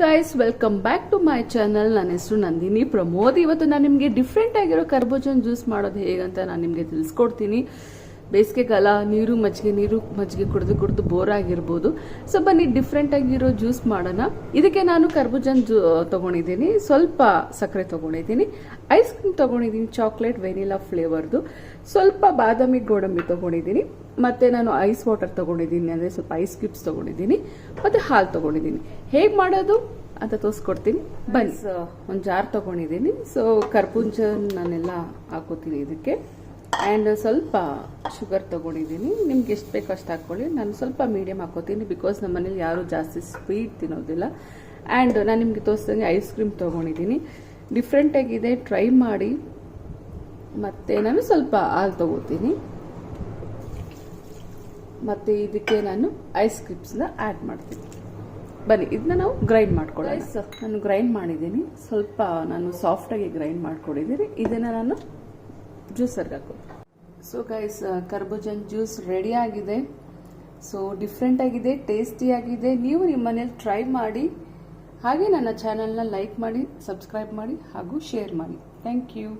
Guys welcome back to my channel ನನ್ನ ಹೆಸರು ನಂದಿನಿ ಪ್ರಮೋದ್. ಇವತ್ತು ನಾನು ನಿಮಗೆ ಡಿಫ್ರೆಂಟ್ ಆಗಿರೋ ಕರ್ಬೋಜನ್ ಜ್ಯೂಸ್ ಮಾಡೋದು ಹೇಗಂತ ನಾನು ನಿಮಗೆ ತಿಳಿಸ್ಕೊಡ್ತೀನಿ. ಬೇಸಿಗೆಗಾಲ ನೀರು ಮಜ್ಜಿಗೆ ನೀರು ಮಜ್ಜಿಗೆ ಕುಡಿದು ಕುಡಿದು ಬೋರ್ ಆಗಿರ್ಬೋದು. ಸೊ ಬನ್ನಿ ಡಿಫ್ರೆಂಟ್ ಆಗಿರೋ ಜ್ಯೂಸ್ ಮಾಡೋಣ. ಇದಕ್ಕೆ ನಾನು ಕರ್ಬೂಜನ್ ಜೂ ತೊಗೊಂಡಿದ್ದೀನಿ. ಸ್ವಲ್ಪ ಸಕ್ಕರೆ ತೊಗೊಂಡಿದ್ದೀನಿ. ಐಸ್ ಕ್ರೀಮ್ ತೊಗೊಂಡಿದ್ದೀನಿ ಚಾಕ್ಲೇಟ್ ವೆನಿಲಾ ಫ್ಲೇವರ್ದು ಸ್ವಲ್ಪ ಬಾದಾಮಿ ಗೋಡಂಬಿ ತೊಗೊಂಡಿದ್ದೀನಿ. ಮತ್ತೆ ನಾನು ಐಸ್ ವಾಟರ್ ತೊಗೊಂಡಿದ್ದೀನಿ ಅಂದರೆ ಸ್ವಲ್ಪ ಐಸ್ ಕ್ಯೂಬ್ಸ್ ತೊಗೊಂಡಿದ್ದೀನಿ. ಮತ್ತೆ ಹಾಲು ತೊಗೊಂಡಿದ್ದೀನಿ. ಹೇಗೆ ಮಾಡೋದು? ಅಂತ ತೋರಿಸ್ಕೊಡ್ತೀನಿ. ಬನ್ನಿ. ಒಂದು ಜಾರ್ ತೊಗೊಂಡಿದ್ದೀನಿ. ಸೊ ಕರ್ಬೂಜನ್ ನಾನೆಲ್ಲ ಹಾಕೋತೀನಿ ಇದಕ್ಕೆ. ಆ್ಯಂಡ್ ಸ್ವಲ್ಪ ಶುಗರ್ ತೊಗೊಂಡಿದ್ದೀನಿ. ನಿಮ್ಗೆ ಎಷ್ಟು ಬೇಕೋ ಅಷ್ಟು ಹಾಕ್ಕೊಳ್ಳಿ ನಾನು ಸ್ವಲ್ಪ ಮೀಡಿಯಮ್ ಹಾಕೋತೀನಿ ಬಿಕಾಸ್ ನಮ್ಮ ಮನೇಲಿ ಯಾರೂ ಜಾಸ್ತಿ ಸ್ವೀಟ್ ತಿನ್ನೋದಿಲ್ಲ. ಆ್ಯಂಡ್ ನಾನು ನಿಮಗೆ ತೋರಿಸ್ದಂಗೆ ಐಸ್ ಕ್ರೀಮ್ ತೊಗೊಂಡಿದ್ದೀನಿ. ಡಿಫ್ರೆಂಟಾಗಿದೆ ಟ್ರೈ ಮಾಡಿ. ಮತ್ತು ನಾನು ಸ್ವಲ್ಪ ಹಾಲು ತೊಗೋತೀನಿ. ಮತ್ತು ಇದಕ್ಕೆ ನಾನು ಐಸ್ ಕ್ರೀಮ್ಸ್ನ ಆ್ಯಡ್ ಮಾಡ್ತೀನಿ. ಬನ್ನಿ ಇದನ್ನ ನಾವು ಗ್ರೈಂಡ್ ಮಾಡ್ಕೊಳ್ಳೋಣ. ನಾನು ಗ್ರೈಂಡ್ ಮಾಡಿದ್ದೀನಿ. ಸ್ವಲ್ಪ ನಾನು ಸಾಫ್ಟಾಗಿ ಗ್ರೈಂಡ್ ಮಾಡ್ಕೊಂಡಿದ್ದೀನಿ. ಇದನ್ನು ನಾನು ಜ್ಯೂಸರ್ಗೆ ಹಾಕೋದು ಸೊ ಗೈಸ್ ಕರ್ಬೂಜನ್ ಜ್ಯೂಸ್ ರೆಡಿ ಆಗಿದೆ. ಸೊ ಡಿಫ್ರೆಂಟ್ ಆಗಿದೆ ಟೇಸ್ಟಿ ಆಗಿದೆ. ನೀವು ನಿಮ್ಮ ಮನೇಲಿ ಟ್ರೈ ಮಾಡಿ. ಹಾಗೆ ನನ್ನ ಚಾನಲ್ನ ಲೈಕ್ ಮಾಡಿ ಸಬ್ಸ್ಕ್ರೈಬ್ ಮಾಡಿ ಹಾಗೂ ಶೇರ್ ಮಾಡಿ. Thank you